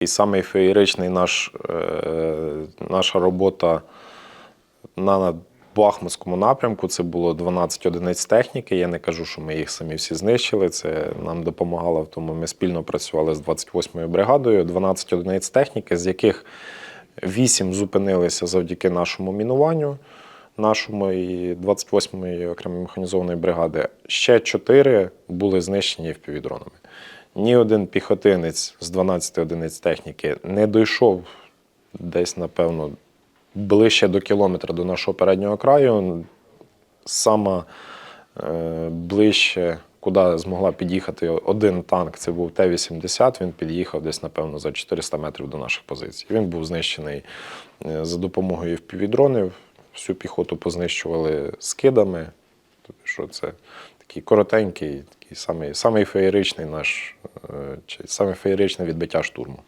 І самий феєричний наш, е, наша робота на Бахмутському напрямку це було 12 одиниць техніки. Я не кажу, що ми їх самі всі знищили. Це нам допомагало тому. Ми спільно працювали з 28-ю бригадою. 12 одиниць техніки, з яких 8 зупинилися завдяки нашому мінуванню, нашому і 28-ї окремої механізованої бригади. Ще 4 були знищені впівдронами. Ні один піхотинець з 12 одиниць техніки не дійшов десь, напевно, ближче до кілометра до нашого переднього краю. Саме е, ближче, куди змогла під'їхати один танк, це був Т-80. Він під'їхав десь, напевно, за 400 метрів до наших позицій. Він був знищений е, за допомогою впівдронів. Всю піхоту познищували скидами. Тобто, що це такий коротенький, такий самий, самий феєричний наш, е, чи саме феєричне відбиття штурму.